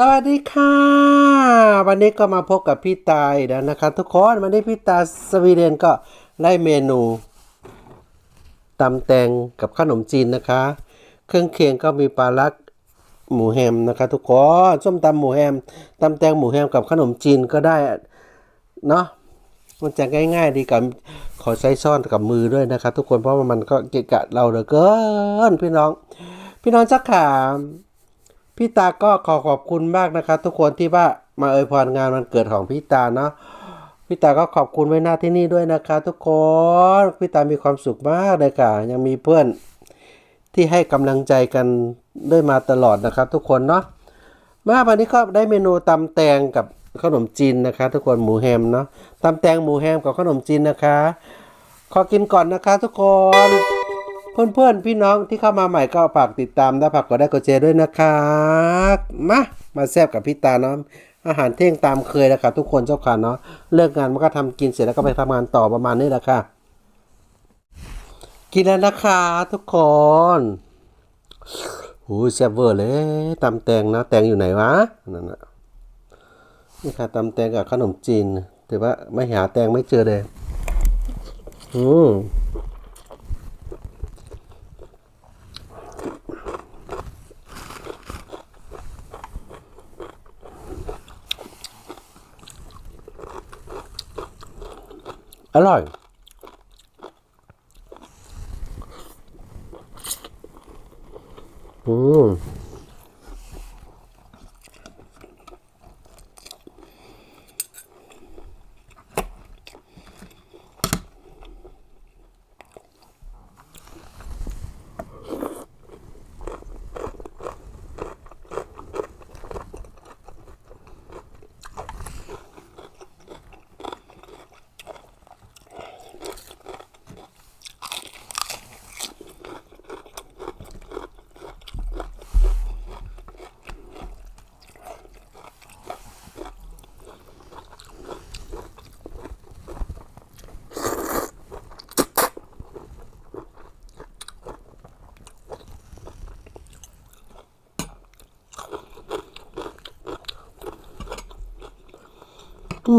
สวัสดีค่ะ วันนี้ก็มาพบกับพี่ตายแล้วนะคะทุกคน วันนี้พี่ตาสวีเดนก็ได้เมนูตำแตงกับขนมจีนนะคะ เครื่องเคียงก็มีปลาลักหมูแฮมนะคะทุกคนส้มตำหมูแฮมตำแตงหมูแฮมกับขนมจีนก็ได้เนาะมันจะง่ายๆดีกับขอใช้ซ่อนกับมือด้วยนะคะทุกคนเพราะว่ามันก็เกะกะเราเหลือเกินพี่น้อง พี่น้องจักขาม พี่ตาก็ขอขอบคุณมากนะครับทุกคนที่ว่ามาเอวยพรงานวันเกิดของพี่ตาเนาะพี่ตาก็ขอบคุณไว้หน้าที่นี่ด้วยนะคะ ทุกคนพี่ตามีความสุขมากเลยค่ะ ยังมีเพื่อนที่ให้กำลังใจกันด้วยมาตลอดนะครับ ทุกคนเนาะมาวันนี้ก็ได้เมนูตำแตงกับขนมจีนนะคะ ทุกคนหมูแฮมเนาะตำแตงหมูแฮมกับขนมจีนนะคะ ขอกินก่อนนะคะ ทุกคน เพื่อนๆพี่น้องที่เข้ามาใหม่ก็ฝากติดตามและฝากกดได้กดแชร์ด้วยนะคะมามาแซบกับพี่ตาเนาะอาหารเที่ยงตามเคยแล้วค่ะทุกคนเจ้าค่ะเนาะเลิกงานมันก็ทำกินเสร็จแล้วก็ไปทำงานต่อประมาณนี้แหละค่ะ กินแล้วนะคะทุกคนหูยแซ่บเวอร์เลยตำแตงนะแตงอยู่ไหนวะนั่นน่ะนี่ค่ะตำแตงกับขนมจีนแต่ว่าไม่หาแตงไม่เจอเลยอืม อร่อย อืม อื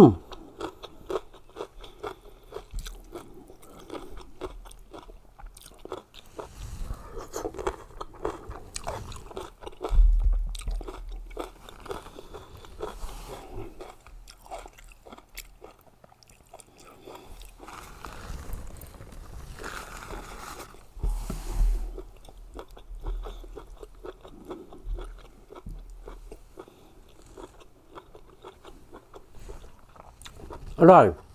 ม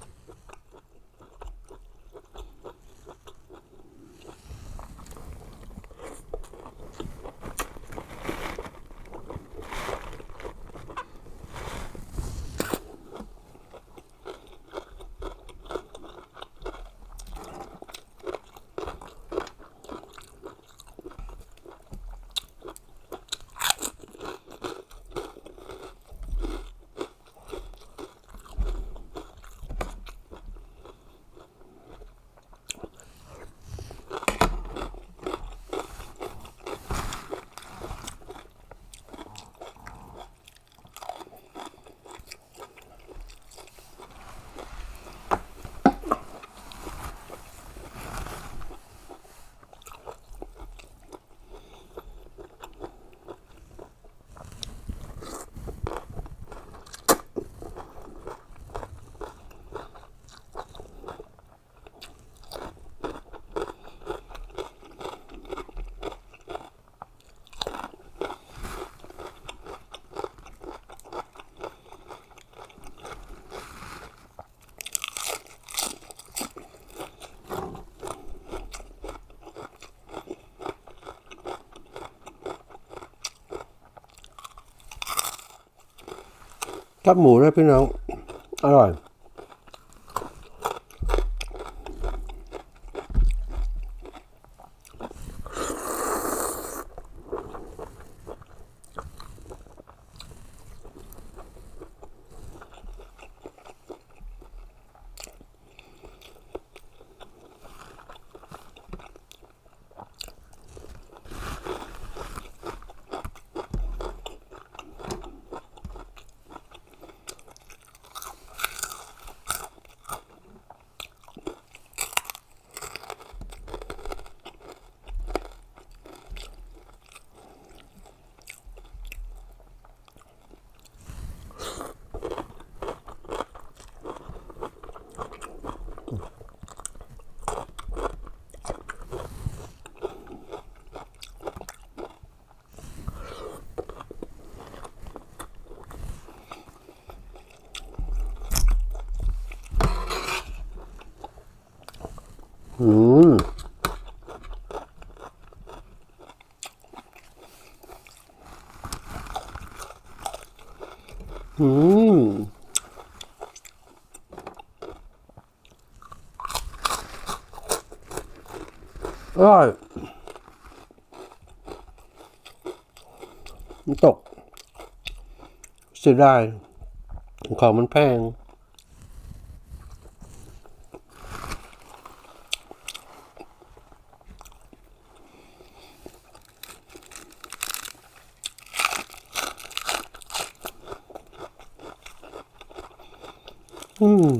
กับหมูด้วยพี่น้อง อร่อย อืมอืมอร่อยตกเสียดายของมันแพง อืม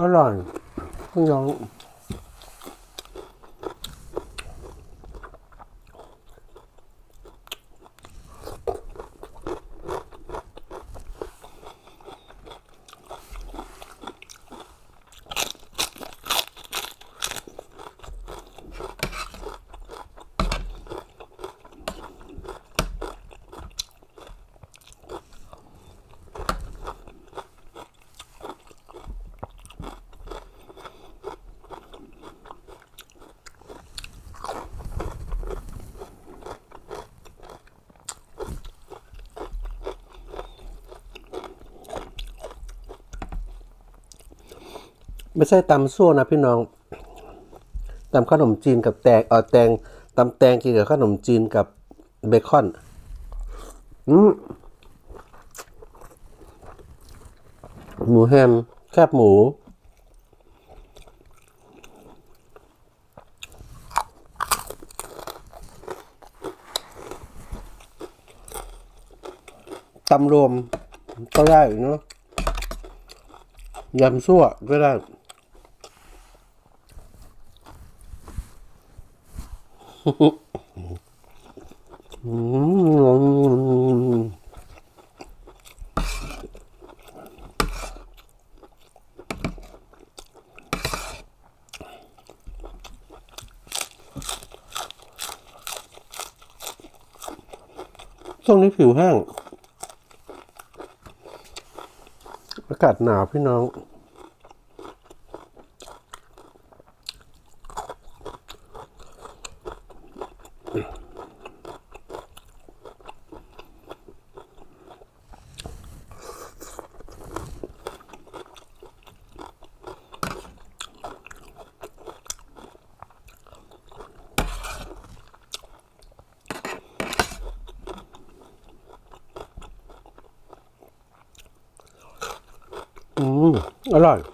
อร่อยพี่น้อง ไม่ใช่ตำซั่วนะพี่น้องตำขนมจีนกับแตงเออแตงตำแตงกินกับขนมจีนกับเบคอน อืมหมูแฮมแคบหมู ตำรวมก็ได้เนาะยำซั่วก็ได้ อืม ช่วงนี้ผิวแห้ง อากาศหนาวพี่น้อง อืม อร่อย อ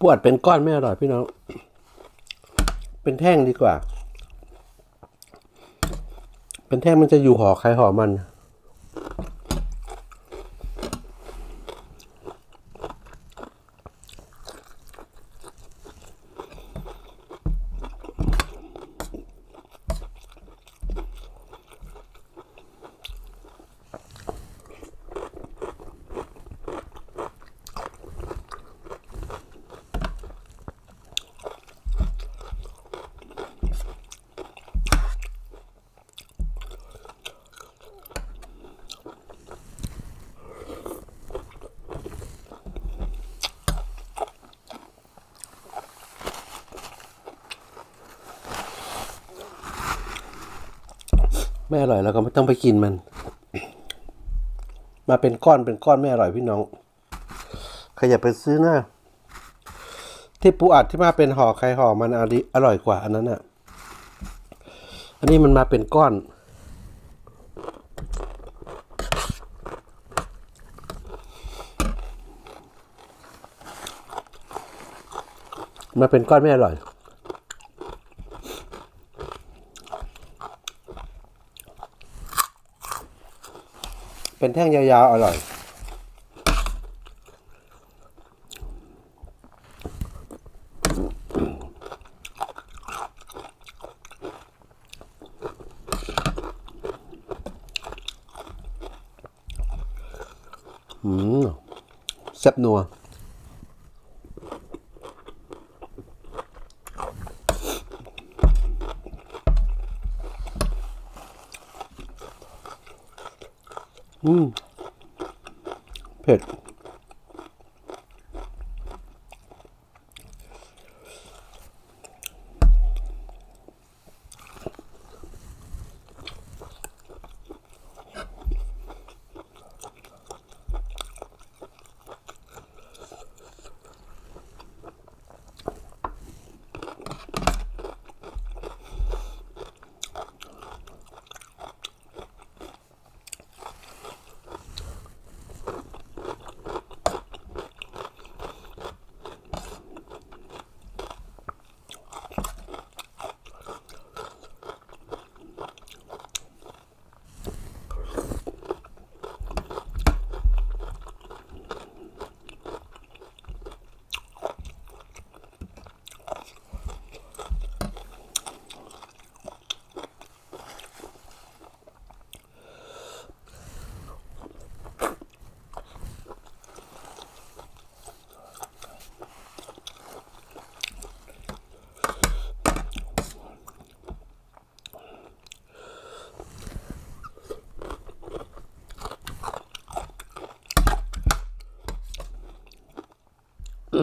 ปวดเป็นก้อนไม่อร่อยพี่น้อง เป็นแท่งดีกว่า เป็นแท่งมันจะอยู่ห่อใครห่อมัน ไม่อร่อยแล้วก็ไม่ต้องไปกินมัน มาเป็นก้อนเป็นก้อนไม่อร่อยพี่น้องใครอยากไปซื้อนะที่ปูอัดที่มาเป็นห่อใครห่อมันอร่อยอร่อยกว่าอันนั้นอะ อันนี้มันมาเป็นก้อนมาเป็นก้อนไม่อร่อย เป็นแท่งยาวๆ อร่อย อืมแซ่บนัว อืม เม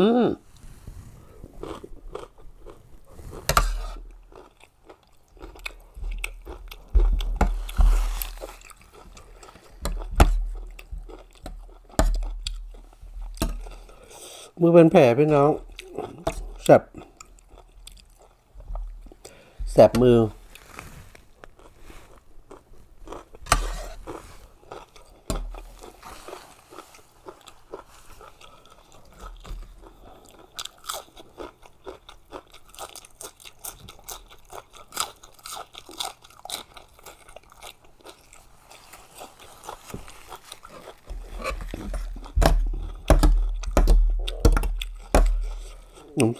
ือเป็นแผลพี่น้องแสบแสบมือ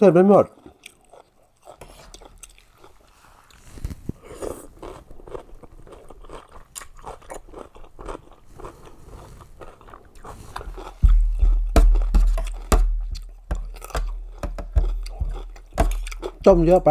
เส้นไม่หมดต้มเยอะไป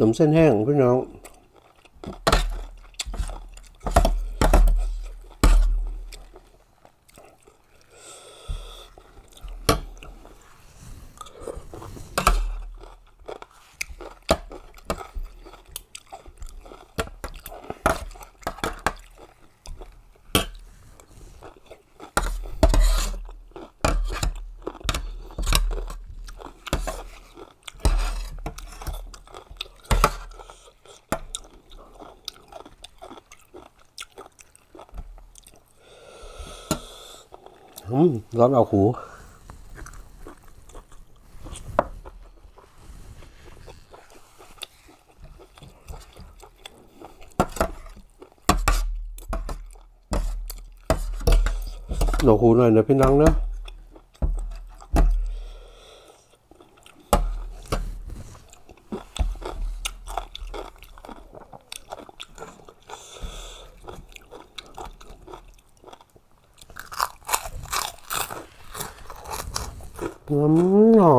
นมเส้นแห้งพี่น้อง อืมร้อนเอาหูหนวกหูหน่อยนะพี่นังเนาะอืมหอ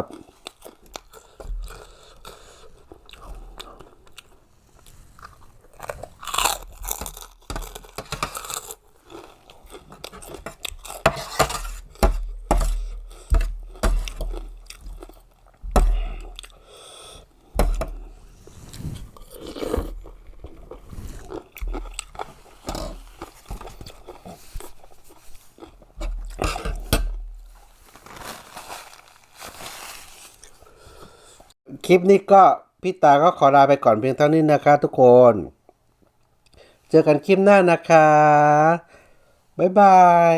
ม คลิปนี้ก็พี่ตาก็ขอลาไปก่อนเพียงเท่านี้นะคะ ทุกคน เจอกันคลิปหน้านะคะ บ๊ายบาย